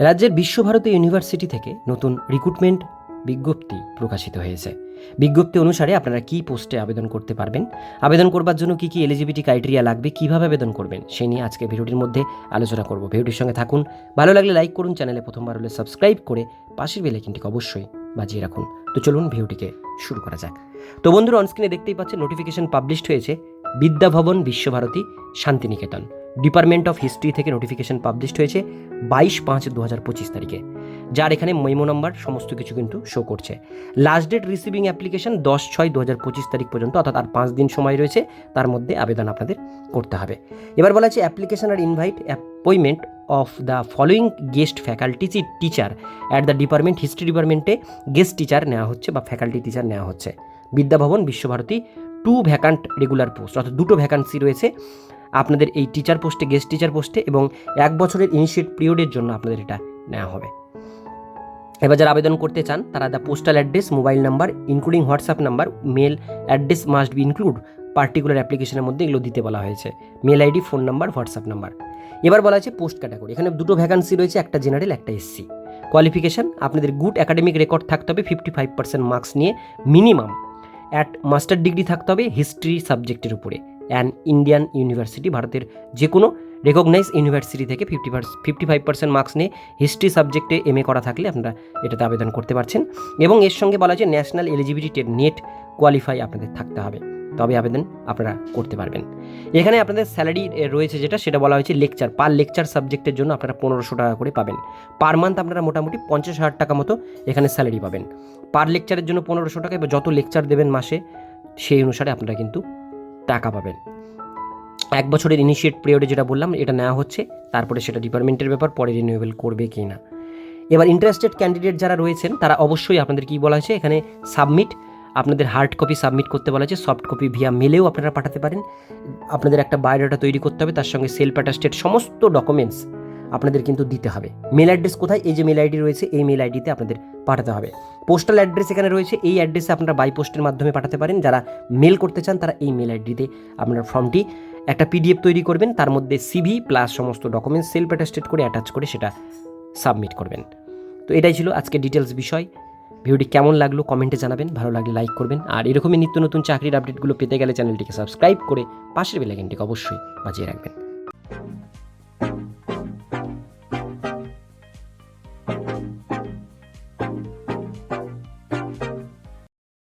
রাজ্যের বিশ্বভারতী ইউনিভার্সিটি থেকে নতুন রিক্রুটমেন্ট বিজ্ঞপ্তি প্রকাশিত হয়েছে। বিজ্ঞপ্তি অনুসারে আপনারা কি পোস্টে আবেদন করতে পারবেন? আবেদন করবার জন্য কি কি এলিজিবিলিটি ক্রাইটেরিয়া লাগবে? কীভাবে আবেদন করবেন? সেই নিয়ে আজকে ভিডিওটির মধ্যে আলোচনা করব। ভিডিওটির সঙ্গে থাকুন। ভালো লাগলে লাইক করুন, চ্যানেলে প্রথমবার হলে সাবস্ক্রাইব করে পাশের বেলাইকিনটিকে অবশ্যই বাজিয়ে রাখুন। তো চলুন ভিডিওটিকে শুরু করা যাক। তো বন্ধুরা অনস্ক্রিনে দেখতেই পাচ্ছেন নোটিফিকেশন পাবলিশড হয়েছে। Vidyabhavana Visva Bharati, Santiniketan. Department of history থেকে নোটিফিকেশন পাবলিশড হয়েছে বাইশ পাঁচ দু হাজার পঁচিশ তারিখে, যার এখানে মেমো নাম্বার, সমস্ত কিছু কিন্তু শো করছে। লাস্ট ডেট রিসিভিং অ্যাপ্লিকেশন দশ ছয় দু হাজার পঁচিশ তারিখ পর্যন্ত, অর্থাৎ আর পাঁচ দিন সময় রয়েছে, তার মধ্যে আবেদন আপনাদের করতে হবে। এবার বলা আছে application are invite appointment of the following guest faculty teacher at the department history ডিপার্টমেন্টে গেস্ট টিচার নেওয়া হচ্ছে বা ফ্যাকাল্টি টিচার নেওয়া হচ্ছে। Vidyabhavana Visva Bharati two vacant regular post অর্থাৎ দুটো ভ্যাকান্সি রয়েছে। আপনাদের এই টিচার পোস্টে গেস্ট টিচার পোস্টে এবং এক বছরের ইনিশিয়েট পিরিয়ডের জন্য আপনাদের এটা নেওয়া হবে। এবার যারা আবেদন করতে চান, তারা the postal address mobile number including WhatsApp number mail address must be include particular অ্যাপ্লিকেশনের মধ্যে এগুলো দিতে বলা হয়েছে। Mail ID phone number WhatsApp number এবার বলা হয়েছে পোস্ট ক্যাটাগরি এখানে দুটো ভ্যাকান্সি রয়েছে, একটা জেনারেল একটা এসসি কোয়ালিফিকেশান আপনাদের গুড একাডেমিক রেকর্ড থাকতে হবে ফিফটি ফাইভ পার্সেন্ট মার্কস নিয়ে মিনিমাম অ্যাট মাস্টার ডিগ্রি থাকতে হবে হিস্ট্রি সাবজেক্টের উপরে। অ্যান্ড ইন্ডিয়ান ইউনিভার্সিটি ভারতের যে কোনো রেকগনাইজ ইউনিভার্সিটি থেকে fifty fifty five percent marks নিয়ে হিস্ট্রি সাবজেক্টে এম এ করা থাকলে আপনারা এটাতে আবেদন করতে পারছেন। এবং এর সঙ্গে বলা আছে ন্যাশনাল এলিজিবিলিটি নেট কোয়ালিফাই আপনাদের থাকতে হবে। তবে আবেদন আপনারা করতে পারবেন। এখানে আপনাদের স্যালারি রয়েছে যেটা, সেটা বলা হয়েছে লেকচার। পার লেকচার সাবজেক্টের জন্য আপনারা পনেরোশো টাকা করে পাবেন। পার মান্থ আপনারা মোটামুটি পঞ্চাশ হাজার টাকা মতো এখানে স্যালারি পাবেন। পার লেকচারের জন্য পনেরোশো টাকা, এবার যত লেকচার দেবেন মাসে, সেই অনুসারে আপনারা কিন্তু টাকা পাবেন। এক বছরের ইনিশিয়েট পিরিয়ডে যেটা বললাম, এটা নেওয়া হচ্ছে, তারপরে সেটা ডিপার্টমেন্টের ব্যাপার, পরে রিনিউয়েবল করবে কি না। এবার ইন্টারেস্টেড ক্যান্ডিডেট যারা রয়েছেন, তারা অবশ্যই আপনাদের কী বলা হয়েছে, এখানে সাবমিট আপনাদের হার্ড কপি সাবমিট করতে বলা হয়েছে সফট কপি ভিয়া মেলেও আপনারা পাঠাতে পারেন। আপনাদের একটা বায়োডাটা তৈরি করতে হবে, তার সঙ্গে সেলফ অ্যাটাস্টেড সমস্ত ডকুমেন্টস আপনাদের কিন্তু দিতে হবে। মেল অ্যাড্রেস কোথায়? এই যে মেল আইডি রয়েছে, এই মেল আইডিতে আপনাদের পাঠাতে হবে। পোস্টাল অ্যাড্রেস এখানে রয়েছে, এই অ্যাড্রেসে আপনারা বাই পোস্টের মাধ্যমে পাঠাতে পারেন। যারা মেল করতে চান, তারা এই মেল আইডিতে আপনার ফর্মটি একটা পিডিএফ তৈরি করবেন। তার মধ্যে সিভি প্লাস সমস্ত ডকুমেন্টস সেলফ অ্যাটাস্টেড করে অ্যাটাচ করে সেটা সাবমিট করবেন। তো এটাই ছিল আজকে ডিটেলস বিষয়। ভিডিওটি কেমন লাগল কমেন্টে জানাবেন। ভালো লাগলে লাইক করবেন। আর এরকমই নিত্য নতুন চাকরির আপডেটগুলো পেতে গেলে চ্যানেলটিকে সাবস্ক্রাইব করে পাশের বেলাইকেনটিকে অবশ্যই বাজিয়ে রাখবেন।